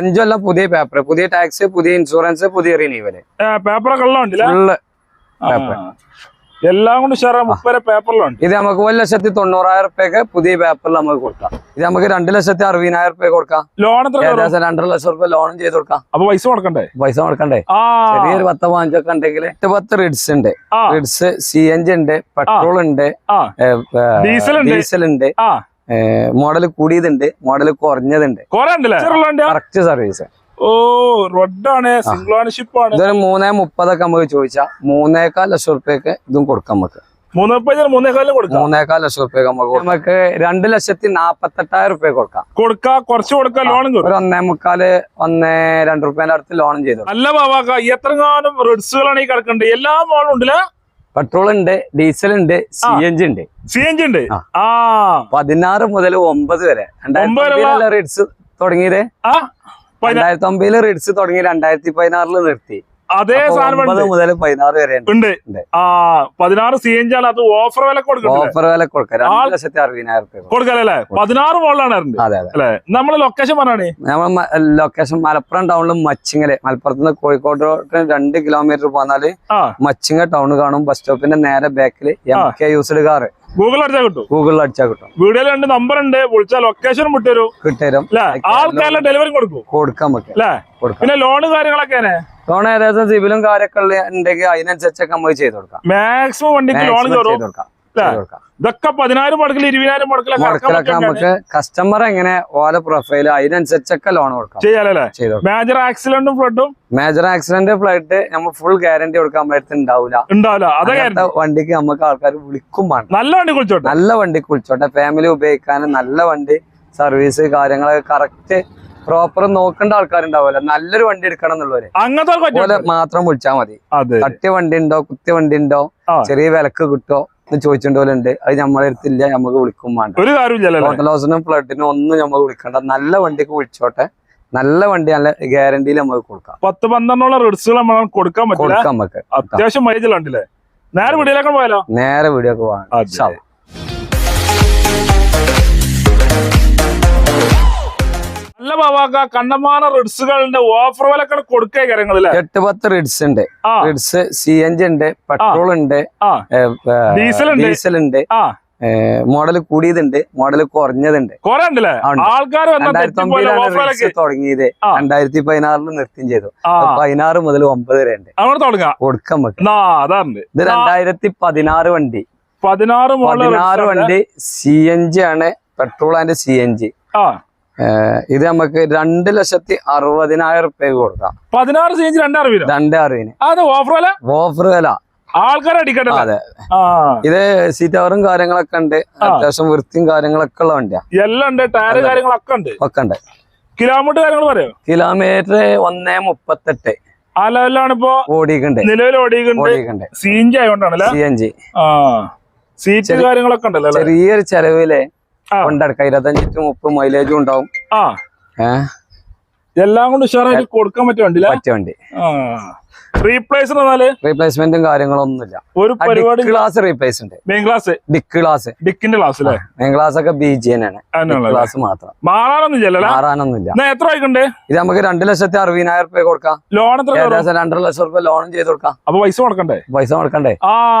അഞ്ചൊല്ലം പുതിയ പേപ്പർ പുതിയ ടാക്സ് പുതിയ ഇൻഷുറൻസ് പുതിയ റിന്യൂവൽ പേപ്പറൊക്കെ. എല്ലാം കൊണ്ട് പേപ്പറിലുണ്ട് ഇത് നമുക്ക് ഒരു ലക്ഷത്തി തൊണ്ണൂറായിരം റുപ്യക്ക് പുതിയ പേപ്പറിൽ നമുക്ക് കൊടുക്കാം. ഇത് നമുക്ക് രണ്ട് ലക്ഷത്തി അറുപതിനായിരം റുപ്യ കൊടുക്കാം. ലോൺ? ഏകദേശം രണ്ടര ലക്ഷം റുപ്യ ലോണും ചെയ്ത് കൊടുക്കാം. അപ്പൊ പൈസ കൊടുക്കണ്ടേ? പൈസ കൊടുക്കണ്ടേ? ചെറിയൊരു പത്ത് പതിനഞ്ചൊക്കെ ഉണ്ടെങ്കിൽ എട്ട് പത്ത് റിഡ്സ് ഉണ്ട്. റിഡ്സ് സി എൻ ജി ഉണ്ട് പെട്രോൾ ഉണ്ട് ഡീസൽ ഉണ്ട്. മോഡൽ കൂടിയതുണ്ട് മോഡൽ കുറഞ്ഞതുണ്ട്. കറക്റ്റ് സർവീസ് ഓ റോഡാണ് സിംഗിൾ ഓണർഷിപ്പ് ആണ് ഇതൊരു മൂന്നേ മുപ്പതൊക്കെ നമുക്ക് ചോദിച്ചാൽ മൂന്നേക്കാൽ ലക്ഷം റുപ്യക്ക് ഇതും കൊടുക്കാം നമുക്ക്. മൂന്നേക്കാൽ ലക്ഷം റുപ്യ നമുക്ക്. നമുക്ക് രണ്ട് ലക്ഷത്തി നാപ്പത്തെട്ടായിരം റുപ്യ കൊടുക്കാം. കൊടുക്കാ കുറച്ച് കൊടുക്കാം ലോൺ ഒരു ഒന്നേ മുക്കാൽ ഒന്നേ രണ്ട് റുപ്യന്റെ അടുത്ത് ലോണും ചെയ്തു അല്ല ബാബാക്ക എത്രങ്ങാനും റിഡ്സുകളാണ് ഈ കിടക്കേണ്ടത് എല്ലാ മോളും ഉണ്ടല്ലേ? പെട്രോൾ ഉണ്ട് ഡീസൽ ഉണ്ട് സി എൻ ജി ഉണ്ട് സി എൻ ജി ഉണ്ട് ആ. പതിനാറ് മുതൽ ഒമ്പത് വരെ. റേറ്റ്സ് തുടങ്ങിയത്? രണ്ടായിരത്തി ഒമ്പതിൽ റേറ്റ്സ് തുടങ്ങി രണ്ടായിരത്തി പതിനാറിൽ നിർത്തി. അതേ സാധനം മുതൽ പതിനാറ് വരെ ഉണ്ട്. ആ പതിനാറ് സി എൻ ജി ആണ്. അത് ഓഫർ വില കൊടുക്കണ്ടേ? ഓഫർ വില കൊടുക്കാം. രണ്ട് ലക്ഷത്തി അറുപതിനായിരം കൊടുക്കാം. കൊടുക്കാല്ലേ പതിനാറ് അതെ നമ്മളെ ലൊക്കേഷൻ പറഞ്ഞാണ്? നമ്മൾ ലൊക്കേഷൻ മലപ്പുറം ടൗണിൽ മച്ചിങ്ങൽ. മലപ്പുറത്ത് നിന്ന് കോഴിക്കോട് റോഡിന് രണ്ട് കിലോമീറ്റർ പോന്നാൽ മച്ചിങ്ങ ടൗൺ കാണും. ബസ് സ്റ്റോപ്പിന്റെ നേരെ ബാക്കിൽ M K used car Google അടിച്ചാൽ കിട്ടും. ഗൂഗിളിൽ അടിച്ചാൽ കിട്ടും. വീഡിയോയിൽ രണ്ട് നമ്പർ ഉണ്ട്. വിളിച്ചാൽ ലൊക്കേഷൻ വിട്ടുതരും. കിട്ടും അല്ലെ? ആൾക്കാരുടെ ഡെലിവറി കൊടുക്കും. കൊടുക്കാൻ പറ്റും. അല്ലെ? പിന്നെ ലോണ് കാര്യങ്ങളൊക്കെ ലോൺ ഏകദേശം സിബിലും കാര്യമൊക്കെ ഉണ്ടെങ്കിൽ അതിനനുസരിച്ചൊക്കെ നമ്മൾ ചെയ്ത് കൊടുക്കാം. മാക്സിമം വണ്ടിക്ക് ലോൺ? ചെയ്ത് കൊടുക്കാം. ഇതൊക്കെ പതിനായിരം മുടക്കിൽ ഇരുപതിനായിരം മുടക്കിലൊക്കെ നമുക്ക് കസ്റ്റമർ എങ്ങനെ ഓല പ്രൊഫൈൽ അതിനനുസരിച്ചൊക്കെ ലോൺ കൊടുക്കാം. ചെയ്യാലേ മേജർ ആക്സിഡന്റും ഫ്ലഡും മേജർ ആക്സിഡന്റ് ഫ്ലൈറ്റ് നമ്മൾ ഫുൾ ഗ്യാരണ്ടി കൊടുക്കാൻ പറ്റും ഉണ്ടാവില്ല. ഉണ്ടാവില്ല വണ്ടിക്ക് നമുക്ക് ആൾക്കാർ വിളിക്കും വേണം. നല്ല വണ്ടി കുളിച്ചോട്ടെ നല്ല വണ്ടി കുളിച്ചോട്ടെ ഫാമിലി ഉപയോഗിക്കാനും നല്ല വണ്ടി സർവീസ് കാര്യങ്ങളൊക്കെ കറക്റ്റ് പ്രോപ്പർ നോക്കേണ്ട ആൾക്കാരുണ്ടാവില്ല നല്ലൊരു വണ്ടി എടുക്കണം എന്നുള്ളവര്. അങ്ങനത്തെ മാത്രം വിളിച്ചാൽ മതി. തട്ടിയ വണ്ടി ഉണ്ടോ കുത്തിയ വണ്ടി ഉണ്ടോ ചെറിയ വിലക്ക് കിട്ടോ ചോദിച്ചിട്ടുണ്ടോലുണ്ട് അത് നമ്മളെ അടുത്തില്ല നമുക്ക് വിളിക്കും വേണ്ട. ഒരു കാര്യമില്ലല്ലോ ടോട്ടൽ ഹൗസിനും ഫ്ലഡിനും ഒന്നും നമുക്ക് വിളിക്കണ്ട. നല്ല വണ്ടിക്ക് വിളിച്ചോട്ടെ. നല്ല വണ്ടി നല്ല ഗ്യാരണ്ടിയിൽ നമുക്ക് കൊടുക്കാം. പത്ത് പന്ത്രണ്ടോളം റിഡ്സുകൾ നമ്മൾ കൊടുക്കാൻ കൊടുക്കാം നമുക്ക് അത്യാവശ്യം നേരെ വീഡിയോയിലേക്ക് പോയാലോ? നേരെ വീഡിയോ ഒക്കെ നല്ല ബാബാക്ക കണ്ടമാന റിഡ്സുകളുടെ ഓഫർ വിലക്കട കൊടുക്കുക കാര്യങ്ങളിൽ എട്ട് പത്ത് റിഡ്സ് ഉണ്ട്. റിഡ്സ് സി എൻ ജി ഉണ്ട് പെട്രോൾ ഉണ്ട് ഡീസൽ ഉണ്ട്. ഡീസൽ ഉണ്ട്. മോഡൽ കൂടിയതുണ്ട് മോഡൽ കുറഞ്ഞതുണ്ട്. തുടങ്ങിയത്. രണ്ടായിരത്തി പതിനാറിൽ നിർത്തിയും ചെയ്തു. പതിനാറ് മുതൽ ഒമ്പത് വരെ ഉണ്ട്. കൊടുക്കാൻ ഇത് രണ്ടായിരത്തി പതിനാറ് വണ്ടി. പതിനാറ് പതിനാറ് വണ്ടി സി എൻ ജി ആണ് petrol and C N G ആ. ഇത് നമുക്ക് രണ്ട് ലക്ഷത്തി അറുപതിനായിരം റുപ്യ കൊടുക്കാം. പതിനാറ് സി ഇഞ്ച് രണ്ടറിവില്ല രണ്ട് അറിവിന്. അത് ഓഫർ വില ഓഫർ വില ആൾക്കാരെ അടിക്കട്ടെ അതെ. ഇത് സീറ്റ് കവറും കാര്യങ്ങളൊക്കെ ഉണ്ട്. അത്യാവശ്യം വൃത്തിയും കാര്യങ്ങളൊക്കെ ഉള്ള വണ്ടിയാ. എല്ലാം ഉണ്ട്. ടയറ് കാര്യങ്ങളൊക്കെ ഉണ്ട്. ഒക്കെ ഉണ്ട്. കിലോമീറ്റർ കാര്യങ്ങൾ പറയോ? കിലോമീറ്റർ ഒന്നേ മുപ്പത്തെട്ട്. ആ ലെവലിലാണ് ഇപ്പോ ഓടിക്കണ്ട് നിലവിൽ ഓടിക്കണ്ട് സി എൻ ജി ആയതുകൊണ്ടാണല്ലേ സി എൻ ജി ആ. സീറ്റ് കാര്യങ്ങളൊക്കെ ഉണ്ടല്ലോ? ചെറിയൊരു ചെലവിൽ. കൊണ്ടെടുക്കാം ഇരുപത്തഞ്ച് ടു മുപ്പത് മൈലേജും ഉണ്ടാവും. ഏഹ് എല്ലാം കൊണ്ട് ഉഷാറായിട്ട് കൊടുക്കാൻ പറ്റിയ വണ്ടി പറ്റിയ വണ്ടി. ആ. കാര്യങ്ങളും ഒന്നുമില്ല റീപ്ലേസ്മെന്റും കാര്യങ്ങളൊന്നുമില്ല. ഒരു പരിപാടി ക്ലാസ് റീപ്ലേസ് ഉണ്ട്. മെയിൻ ക്ലാസ് ഡിക്ക് ക്ലാസ് ഡിക്കിന്റെ ക്ലാസ് അല്ലേ മെയിൻ ക്ലാസ് ഒക്കെ ബി ജി ആണ്. ക്ലാസ് മാത്രം. മാറാനൊന്നുമില്ല. എന്നാ എത്ര ആയിക്കണ്ടേ? ഇത് നമുക്ക് രണ്ട് ലക്ഷത്തി അറുപതിനായിരം രൂപ കൊടുക്കാം. ലോൺ രണ്ടര ലക്ഷം രൂപ ലോണും ചെയ്ത് കൊടുക്കാം. അപ്പൊ പൈസ കൊടുക്കണ്ടേ? പൈസ കൊടുക്കണ്ടേ?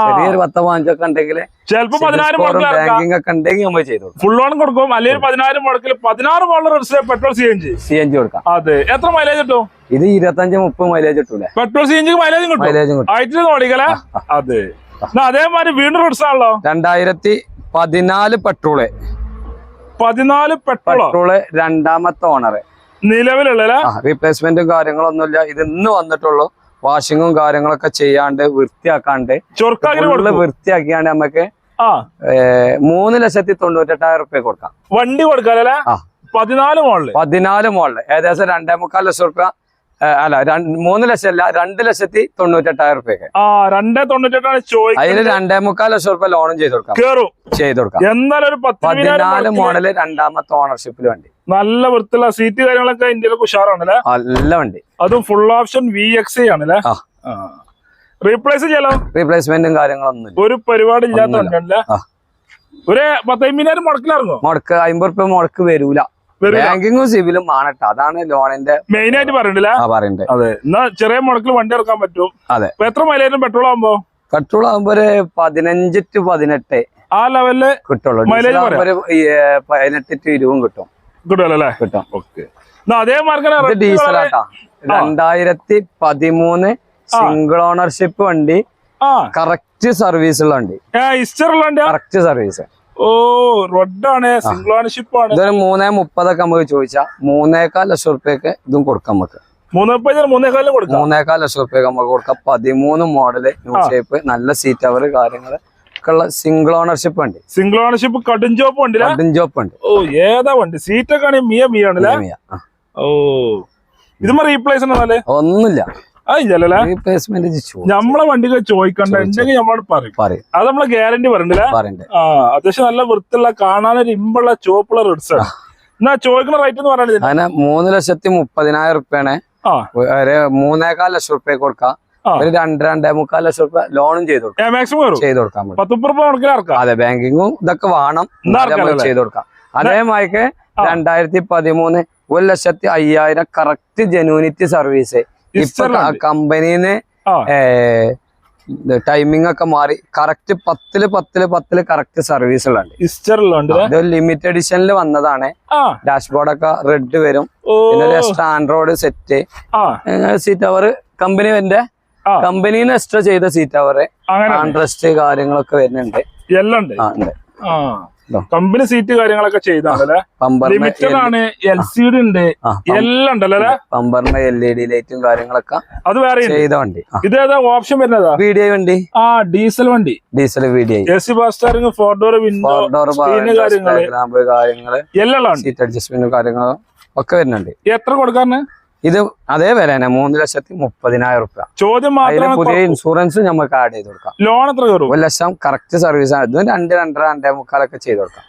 ചെറിയൊരു പത്ത് പതിനഞ്ചൊക്കെ ഉണ്ടെങ്കിൽ ചിലപ്പോ പതിനായിരം ബാങ്കിങ് ഒക്കെ ഉണ്ടെങ്കിൽ നമ്മൾ ചെയ്ത് ഫുൾ ഓൺ കൊടുക്കും. അല്ലെങ്കിൽ പതിനായിരം മുടക്കിൽ പതിനാറ് model petrol C N G C N G കൊടുക്കാം. അതെ. എത്ര മൈലേജ് കിട്ടും? ഇത് ഇരുപത്തഞ്ച് മുപ്പത് മൈലേജ് കിട്ടൂലേ? Petrol C N G mileage കിട്ടും. മൈലേജും ആയിട്ട് ഓടിക്കലേ അതെ. അതേമാതിരി വീണ്ടും റിഡ്സ് ആണല്ലോ. രണ്ടായിരത്തി പതിനാല് പെട്രോൾ. പതിനാല് പെട്രോൾ? രണ്ടാമത്തെ ഓണർ നിലവിലുള്ള റീപ്ലേസ്മെന്റും കാര്യങ്ങളൊന്നുമില്ല. ഇത് ഇന്ന് വന്നിട്ടുള്ളൂ. വാഷിങ്ങും കാര്യങ്ങളൊക്കെ ചെയ്യാണ്ട് വൃത്തിയാക്കാണ്ട് വൃത്തിയാക്കിയാണ്ട് നമുക്ക് മൂന്ന് ലക്ഷത്തി തൊണ്ണൂറ്റെട്ടായിരം റുപ്യ കൊടുക്കാം. വണ്ടി കൊടുക്കാല്ലേ. പതിനാല് മോളിൽ പതിനാല് മോളിൽ ഏകദേശം രണ്ടേ മുക്കാൽ ലക്ഷം റുപ്യ അല്ല മൂന്ന് ലക്ഷം അല്ല രണ്ട് ലക്ഷത്തി തൊണ്ണൂറ്റെട്ടായിരം റുപ്യക്ക് ആ രണ്ടേ തൊണ്ണൂറ്റെട്ടാണ് അതിന് രണ്ടേ മുക്കാൽ ലക്ഷം റുപ്യ ലോണും ചെയ്ത് കൊടുക്കാം. ചെയ്ത് കൊടുക്കാം. എന്നാലും പതിനാല് മോഡൽ രണ്ടാമത്തെ ഓണർഷിപ്പിൽ വണ്ടി. നല്ല വൃത്തിയുള്ള സീറ്റ് കാര്യങ്ങളൊക്കെ ഇന്ത്യയിലൊക്കെ ഉഷാറാണല്ലേ? നല്ല വണ്ടി. അതും ഫുൾ ഓപ്ഷൻ വി എക്സ് ആണല്ലേ. റീപ്ലേസ് ചെയ്യാലോ? റീപ്ലേസ്മെന്റും കാര്യങ്ങളൊന്നും ഒരു പരിപാടി ഇല്ലാത്ത ഒന്നുമില്ല. വണ്ടിയാണല്ലേ ആ. ഒരു പത്തമ്പതിനായിരം മുടക്കിലിറങ്ങോ മുടക്ക് അമ്പത് റുപ്യ മുടക്ക് വരൂല. ബാങ്കിങ്ങും സിവിലും ആണട്ടോ അതാണ് ലോണിന്റെ മെയിൻ ആയിട്ട് പറയണ്ടല്ലേ? പറയണ്ടേ. അതെ. എന്നാ ചെറിയ മുടക്കിൽ വണ്ടി ഇറക്കാൻ പറ്റും. അതെ. എത്ര മൈലേജും പെട്രോൾ ആകുമ്പോ പെട്രോൾ ആകുമ്പോ ഒരു പതിനഞ്ച് ടു പതിനെട്ട്. ആ ലെവലിൽ കിട്ടുള്ളൂ. പതിനെട്ട് ടു ഇരുപതും കിട്ടും. കിട്ടുമല്ലോ കിട്ടും. ഓക്കെ. അതേ ഡീസലാട്ടാ രണ്ടായിരത്തി പതിമൂന്ന് സിംഗിൾ ഓണർഷിപ്പ് വണ്ടി കറക്റ്റ് സർവീസ് ഉള്ള വണ്ടി. കറക്റ്റ് സർവീസ് ഓ റോഡാണ് സിംഗിൾ ഓണർഷിപ്പ് ആണ്. ഇതൊരു മൂന്നേ മുപ്പതൊക്കെ നമുക്ക് ചോദിച്ചാൽ മൂന്നേക്കാൽ ലക്ഷം റുപ്യക്ക് ഇതും കൊടുക്കാം നമുക്ക്. മൂന്നേക്കാൽ ലക്ഷം റുപ്യക്ക് നമുക്ക് കൊടുക്കാം. പതിമൂന്ന് മോഡൽ ന്യൂ ഷേപ്പ് നല്ല സീറ്റ് അവർ കാര്യങ്ങൾ ഉള്ള സിംഗിൾ ഓണർഷിപ്പ് ഉണ്ട് സിംഗിൾ ഓണർഷിപ്പ് കടും ചോപ്പ് ഉണ്ട് കടും ജോപ്പ് ഉണ്ട് ഓ ഏതാ വണ്ടി? സീറ്റൊക്കെ ആണെങ്കിൽ മിയ മിയ ആണല്ലേ മിയ. ഓ. ഇതുമ്പോ റീപ്ലേസ് ഒന്നുമില്ല. നമ്മളെ വണ്ടിക്ക് ചോദിക്കണ്ട എന്തെങ്കിലും നമ്മളോട് പറയും. അത് നമ്മളെ ഗ്യാരണ്ടി ആ അത്യാവശ്യം നല്ല വൃത്തിയുള്ള കാണാനൊരു ഇമ്പുള്ള ചോപ്പുള്ള റെഡ്സ് എന്നാ ചോദിക്കുന്ന റേറ്റ് എന്ന് പറയുന്നത് അതിന് മൂന്ന് ലക്ഷത്തി മുപ്പതിനായിരം റുപ്യാണ് ഒരു മൂന്നേകാൽ ലക്ഷം റുപ്യ കൊടുക്കാം. ഒരു രണ്ട് രണ്ടേ മുക്കാൽ ലക്ഷം റുപ്യ ലോണും ചെയ്ത് കൊടുക്കാം. മാക്സിമം ചെയ്ത് കൊടുക്കാൻ പറ്റും അതെ ബാങ്കിങ്ങും ഇതൊക്കെ വേണം. ചെയ്ത് കൊടുക്കാം. അതേമാതിരിക്ക്. രണ്ടായിരത്തി പതിമൂന്ന് ഒരു ലക്ഷത്തി അയ്യായിരം കറക്റ്റ് ജെനുവിനിറ്റി സർവീസ് ഇപ്പൊ. കമ്പനിന്ന് ടൈമിംഗ് ഒക്കെ മാറി. കറക്റ്റ് പത്തിൽ പത്തിൽ പത്തിൽ കറക്റ്റ് സർവീസ് ഇസ്റ്ററിലുണ്ട് ഇത് ലിമിറ്റഡ് എഡിഷനിൽ വന്നതാണ്. ഡാഷ്ബോർഡ് ഒക്കെ റെഡ് വരും. പിന്നെ ആൻഡ്രോയിഡ് സെറ്റ് സീറ്റ് അവർ കമ്പനിന്റെ വരുന്ന കമ്പനിന്ന് എക്സ്ട്രാ ചെയ്ത സീറ്റ് അവർ ആൻഡ്രസ്റ്റ് കാര്യങ്ങളൊക്കെ വരുന്നുണ്ട്. എല്ലാം ഉണ്ട്. കമ്പനി സീറ്റ് കാര്യങ്ങളൊക്കെ ചെയ്താണല്ലേ? ലിമിറ്റഡ് ആണ് എൽ സി ഡി ഉണ്ട് എല്ലാം ഉണ്ടല്ലേ അല്ലേ? പമ്പറിന് എൽ ഇ ഡി ലൈറ്റും കാര്യങ്ങളൊക്കെ അത് വേറെ ചെയ്ത വണ്ടി. ഇതേതാ ഓപ്ഷൻ വരുന്നതാ? വി ഡി ഐ വണ്ടി? ആ ഡീസൽ വണ്ടി. Diesel V D I A C steering four door window കാര്യങ്ങൾ. എല്ലാം സീറ്റ് അഡ്ജസ്റ്റ്മെന്റും കാര്യങ്ങളും ഒക്കെ വരുന്നുണ്ട്. എത്ര കൊടുക്കാറിന് ഇത് അതേ വില തന്നെ മൂന്ന് ലക്ഷത്തി മുപ്പതിനായിരം റുപ്യ. ചോദ്യം അതിന് പുതിയ ഇൻഷുറൻസ് നമുക്ക് ആഡ് ചെയ്ത് കൊടുക്കാം. ലോൺ എത്ര കയറും? ഒരു ലക്ഷം കറക്റ്റ് സർവീസ് ആണ്. ഇതും രണ്ട് രണ്ടര രണ്ടേ മുക്കാലൊക്കെ ചെയ്ത് കൊടുക്കാം.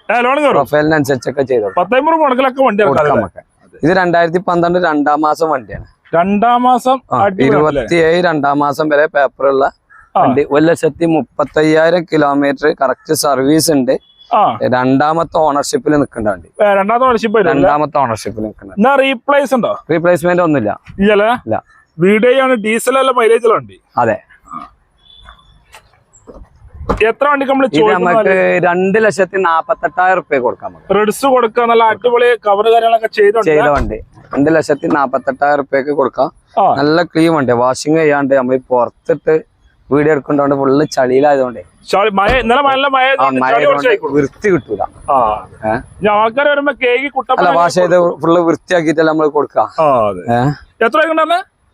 പ്രൊഫൈലിനനുസരിച്ചൊക്കെ ചെയ്ത് കൊടുക്കാം. ഇത് രണ്ടായിരത്തി പന്ത്രണ്ട് രണ്ടാം മാസം വണ്ടിയാണ്. രണ്ടാം മാസം? ഇരുപത്തിയേഴ് രണ്ടാം മാസം വരെ പേപ്പറുള്ള. വണ്ടി. ഒരു ലക്ഷത്തി മുപ്പത്തയ്യായിരം കിലോമീറ്റർ കറക്റ്റ് സർവീസ് ഉണ്ട്. രണ്ടാമത്തെ ഓണർഷിപ്പിൽ നിൽക്കേണ്ട വണ്ടി. രണ്ടാമത്തെ ഓണർഷിപ്പ് രണ്ടാമത്തെ ഓണർഷിപ്പിൽ നിൽക്കേണ്ട റീപ്ലേസ് ഉണ്ടോ? റീപ്ലേസ്മെന്റ് ഒന്നുമില്ല. ഇല്ലല്ലേ ഇല്ല. വീഡിയോ ഡീസൽ അല്ല മൈലേജ് വണ്ടി. അതെ. എത്ര വണ്ടി നമ്മൾ നമുക്ക് രണ്ട് ലക്ഷത്തി നാപ്പത്തെട്ടായിരം റുപ്യ കൊടുക്കാം റെഡ്സ് കൊടുക്കാൻ നല്ല അടിപൊളി കവർ കാര്യങ്ങളൊക്കെ ചെയ്ത വണ്ടി. രണ്ട് ലക്ഷത്തി നാപ്പത്തെട്ടായിരം റുപ്യക്ക് കൊടുക്കാം. നല്ല ക്ലീൻ വണ്ടി. വാഷിംഗ് ചെയ്യാണ്ട് നമ്മൾ പുറത്തിട്ട് വീഡിയോ എടുക്കുന്നതുകൊണ്ട് ഫുള്ള് ചളിയിലായതുകൊണ്ട്. വൃത്തി കിട്ടൂല. ആൾക്കാർ വരുമ്പോ കേക്ക് അല്ല വാഷ് ചെയ്ത് ഫുള്ള് വൃത്തിയാക്കിയിട്ടല്ല നമ്മൾ കൊടുക്കാം? എത്ര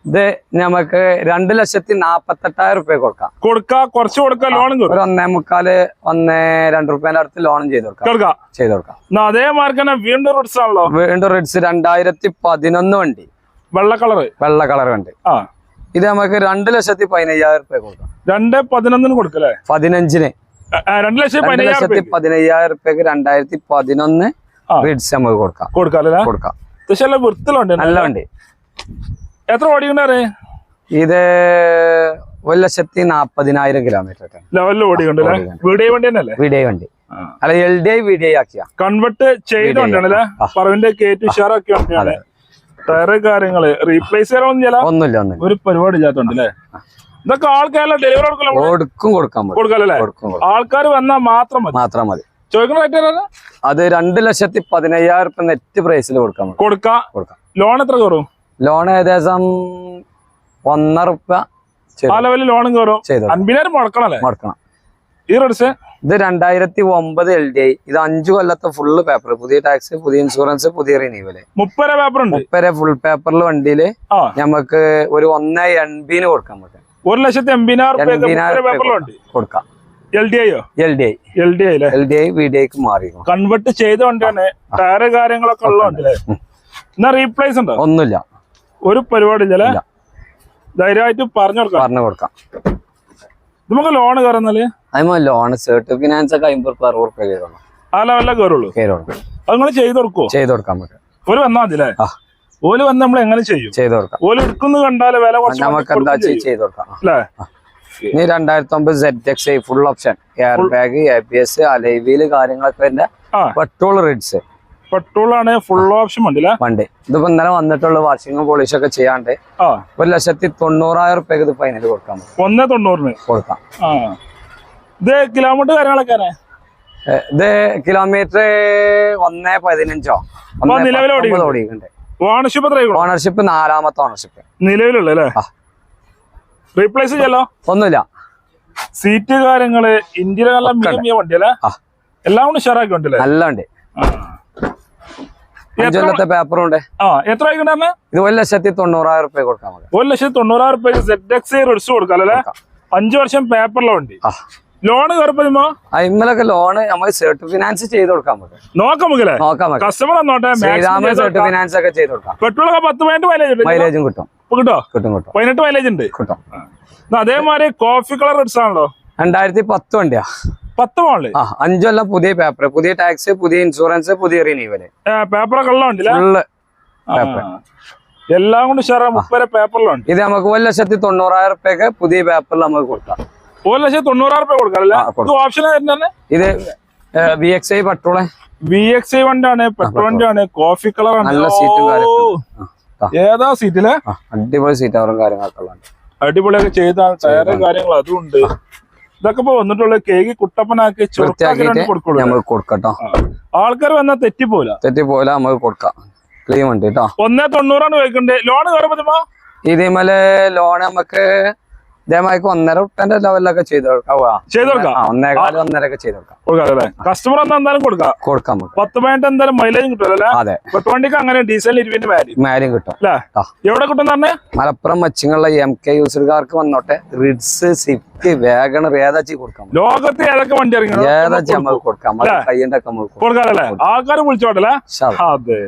ഇത് നമുക്ക് രണ്ട് ലക്ഷത്തി നാപ്പത്തെട്ടായിരം റുപ്യ കൊടുക്കാം. കൊടുക്കാ കുറച്ച് കൊടുക്കാം ലോൺ ഒരു ഒന്നേ മുക്കാൽ ഒന്നേ രണ്ട് റുപ്യന്റെ അടുത്ത് ലോണും ചെയ്ത് കൊടുക്കാം. ചെയ്ത് കൊടുക്കാം. അതേ മാർക്കന തന്നെ വീണ്ടും റെഡ്സ് ആണല്ലോ? വീണ്ടും റെഡ്സ് രണ്ടായിരത്തി പതിനൊന്ന് വണ്ടി. വെള്ള കളർ വെള്ള കളർ വണ്ടി. ആ. ഇത് നമുക്ക് രണ്ട് ലക്ഷത്തി പതിനയ്യായിരം റുപ്യ കൊടുക്കാം. രണ്ട് പതിനൊന്നിന് കൊടുക്കല്ലേ? പതിനഞ്ചിന്. രണ്ട് ലക്ഷത്തി പതിനയ്യായിരം റുപ്യക്ക്? രണ്ടായിരത്തി പതിനൊന്ന് ആ. നമുക്ക് കൊടുക്കാം. കൊടുക്കാല്ലേ? കൊടുക്കാം. നല്ല വൃത്തിലുണ്ട് നല്ല വണ്ടി. എത്ര ഓടിക്കണ്ടേ ഇത് ഒരു ലക്ഷത്തി നാപ്പതിനായിരം കിലോമീറ്റർ ലെവലിൽ ഓടിക്കണ്ടല്ലേ ഓടിക്കണ്ട്. വീഡിയോ വണ്ടി തന്നെയല്ലേ? വി വണ്ടി. അല്ല എൽ ഡി ഐ വി ആക്കിയ. കൺവെർട്ട് ചെയ്ത വീഡിയോ. വണ്ടിയാണല്ലേ ആ. പറവിന്റെ കേറ്റ് ഉഷാറാക്കിയ വണ്ടിയാണ്. ടയറ് കാര്യങ്ങൾ റീപ്ലേസ് ചെയ്യാനൊന്നും ചില ഒന്നുമില്ല ഒന്നുമില്ല. ഒരു പരിപാടി ഇല്ലാത്തോണ്ട് അല്ലേ ഇതൊക്കെ ആൾക്കാരെ ഡെലിവറി കൊടുക്കല കൊടുക്കും കൊടുക്കാൻ പറ്റും. കൊടുക്കാല്ലേ കൊടുക്കും കൊടുക്കും. ആൾക്കാർ വന്നാൽ മാത്രം മതി. മാത്രം മതി. ചോദിക്കുന്ന റേറ്റ്? അത് രണ്ട് ലക്ഷത്തി പതിനയ്യായിരം റുപ്യ നെറ്റ് പ്രൈസിൽ കൊടുക്കാൻ പറ്റും. കൊടുക്കാം? കൊടുക്കാം. ലോൺ എത്ര കയറും? ലോൺ ഏകദേശം ഒന്നര ആ ലെവലിൽ ലോണും കയറും. ചെയ്തു അൻപതിനായിരം മുടക്കണല്ലേ മുടക്കണം. ഈ റെഡ്സ്? ഇത് രണ്ടായിരത്തി ഒമ്പത് എൽ ഡി ഐ ഇത് അഞ്ചു കൊല്ലത്തെ ഫുള്ള് പേപ്പർ പുതിയ ടാക്സ് പുതിയ ഇൻഷുറൻസ് പുതിയ റിന്യൂവൽ മുപ്പര പേപ്പർ മുപ്പര ഫുൾ പേപ്പറിൽ വണ്ടിയിൽ ആ. നമുക്ക് ഒരു ഒന്നേ എൺപതിന് കൊടുക്കാൻ പറ്റും ഒരു ലക്ഷത്തി എൺപതിനായിരം കൊടുക്കാം. L D ഐയോ L D I L D I L D I V D ഐക്ക് മാറി കൺവെർട്ട് ചെയ്ത വണ്ടിയാണ് ടയറ് കാര്യങ്ങളൊക്കെ ഉള്ള എന്നാ റീപ്ലേസ് ഉണ്ടോ? ഒന്നുമില്ല. ഒരു പരിപാടി ഇല്ല. ധൈര്യമായിട്ട് പറഞ്ഞു കൊടുക്കാം. പറഞ്ഞു കൊടുക്കാം. നമുക്ക് ലോൺ കയറുന്നാൽ അതിമ ലോൺ സെർട്ട് ഫിനാൻസ് ഒക്കെ അമ്പത് റുപ്യ അറുപത് റുപ്യ കയറുള്ളൂ. ആ ലെവലിലേ കയറുള്ളൂ? കയറുള്ളൂ. അത് നിങ്ങൾ ചെയ്ത് കൊടുക്കോ ചെയ്ത് കൊടുക്കാൻ പറ്റും. ഓൽ വന്നാൽ മതി അല്ലേ? ഓൽ വന്ന് നമ്മൾ എങ്ങനെ ചെയ്യും? ചെയ്ത് കൊടുക്കാം. ഓൽ എടുക്കുന്ന കണ്ടാൽ വില കുറച്ച് നമുക്ക് എന്താ ചെയ്ത് കൊടുക്കാം. അല്ലേ? ഇനി രണ്ടായിരത്തി ഒമ്പത് set X full option air bag A B S alloy wheel കാര്യങ്ങളൊക്കെ പെട്രോൾ റെഡ്സ് പെട്രോൾ ആണ് ഫുൾ ഓപ്ഷൻ വണ്ടില്ല വണ്ടി. ഇതിപ്പോ ഇന്നലെ വന്നിട്ടുള്ള വാഷിങ്ങും ഒക്കെ ചെയ്യാണ്ട് ഒരു ലക്ഷത്തി തൊണ്ണൂറായിരം റുപ്യക്ക് ഇത് ഫൈനൽ കൊടുക്കാം ഒന്നേ തൊണ്ണൂറിന്? കൊടുക്കാം. ഇത് കിലോമീറ്റർ കാര്യങ്ങളൊക്കെ ഇത് കിലോമീറ്റർ ഒന്നേ പതിനഞ്ചോ? ഓടിക്കുന്നുണ്ട്. ഓണർഷിപ്പ് ഓണർഷിപ്പ് നാലാമത്തെ ഓണർഷിപ്പ് നിലവിലുള്ള. റീപ്ലേസ് ചെയ്യല്ലോ ഒന്നുമില്ല. സീറ്റ് കാര്യങ്ങൾ ഇന്ത്യയിലെ നല്ല മികമിയ വണ്ടി അല്ലേ ആ. എല്ലാം കൊണ്ട് ഷെയർ ആക്കി വണ്ടിയല്ലേ നല്ല വണ്ടി. അഞ്ചു കൊല്ലത്തെ പേപ്പറും ഉണ്ട് ആ എത്ര ഇത് ഒരു ലക്ഷത്തി തൊണ്ണൂറായിരം റുപ്യ കൊടുക്കാം ഒരു ലക്ഷത്തി തൊണ്ണൂറായിരം റുപ്യ സെഡ് എക്സ് റിഡ്സ് കൊടുക്കാം അല്ലേ. അഞ്ചു വർഷം പേപ്പറിലെ വണ്ടി. ലോണ് കയറിപ്പോ ഇന്നലൊക്കെ ലോണ് നമ്മൾ സെർട്ട് ഫിനാൻസ് ചെയ്ത് കൊടുക്കാം നമുക്ക്. നോക്കാം നോക്കാം കസ്റ്റമർ ശ്രീരാമ സെർട്ട് ഫിനാൻസ് ഒക്കെ ചെയ്ത് കൊടുക്കാം. പെട്രോൾ ഒക്കെ പത്ത് പതിനെട്ട് മൈലേജ് മൈലേജും കിട്ടും. കിട്ടോ? കിട്ടും കിട്ടും. പതിനെട്ട് മൈലേജ് ഉണ്ട്. കിട്ടും. അതേമാതിരി കോഫി കളർ റെഡ്സ് ആണല്ലോ. രണ്ടായിരത്തി പത്ത് വണ്ടിയാ. പത്ത് മോളിൽ ആ അഞ്ചല്ല പുതിയ പേപ്പർ പുതിയ ടാക്സ് പുതിയ ഇൻഷുറൻസ് പുതിയ റിന്യൂവൽ പേപ്പറൊക്കെ ഉള്ള വണ്ടില്ല ഫുള്ള് പേപ്പർ എല്ലാം കൊണ്ട് മുപ്പത് പേപ്പറിലുണ്ട് ഇത് നമുക്ക് ഒരു ലക്ഷത്തി തൊണ്ണൂറായിരം റുപ്യക്ക് പുതിയ പേപ്പറിൽ നമുക്ക് കൊടുക്കാം. ഒരു ലക്ഷത്തി തൊണ്ണൂറായിരം റുപ്യ കൊടുക്കാം ഇത് ഓപ്ഷൻ തന്നെ? ഇത് V X I petrol V X I വണ്ടിയാണ് പെട്രോൾ വണ്ടിയാണ് കോഫി കളർ നല്ല സീറ്റും ഏതാ സീറ്റിൽ അടിപൊളി സീറ്റ് അവരും കാര്യങ്ങളൊക്കെ അടിപൊളിയൊക്കെ ചെയ്ത ടയറ് കാര്യങ്ങളും അതും ഉണ്ട്. ഇതൊക്കെ ഇപ്പൊ വന്നിട്ടുള്ള കേക്ക് കുട്ടപ്പനാക്കി നമുക്ക് കൊടുക്കട്ടോ. ആൾക്കാർ വന്നാൽ തെറ്റിപ്പോല തെറ്റി പോലെ നമുക്ക് കൊടുക്കാം. ക്ലീൻ ഉണ്ട് കേട്ടോ ഒന്നേ തൊണ്ണൂറാണ് ചോദിക്കണ്ടേ ലോൺ കയറുമ്പോ ഇതേമേലെ ലോൺ നമുക്ക് ഇതേമാതിരി ഒന്നര ഉട്ടന്റെ ലെവലിലൊക്കെ ചെയ്ത് കൊടുക്കാം. ഒന്നേകാൽ ഒന്നര ഒക്കെ ചെയ്ത് കസ്റ്റമർ എന്തായാലും കൊടുക്കാം. കൊടുക്കാം പത്ത് പതിനെട്ട് എന്തായാലും മൈലേജും കിട്ടുമല്ലോ അതെ. അങ്ങനെ ഡീസൽ ഇരുപതിന്റെ കിട്ടും. എവിടെ കിട്ടും തന്നെ മലപ്പുറം മച്ചിങ്ങുള്ള എം കെ യൂസർകാർക്ക് വന്നോട്ടെ. റിഡ്സ് സിഫ്റ്റ് വേഗണർ ഏതാച്ചി കൊടുക്കാം ലോകത്ത് ഏതൊക്കെ വണ്ടി ഇറങ്ങി? ഏതാച്ചി നമുക്ക് കൊടുക്കാം. കയ്യന്റെ ഒക്കെ കൊടുക്കാം. ആൾക്കാർ വിളിച്ചോട്ടല്ലേ അതെ.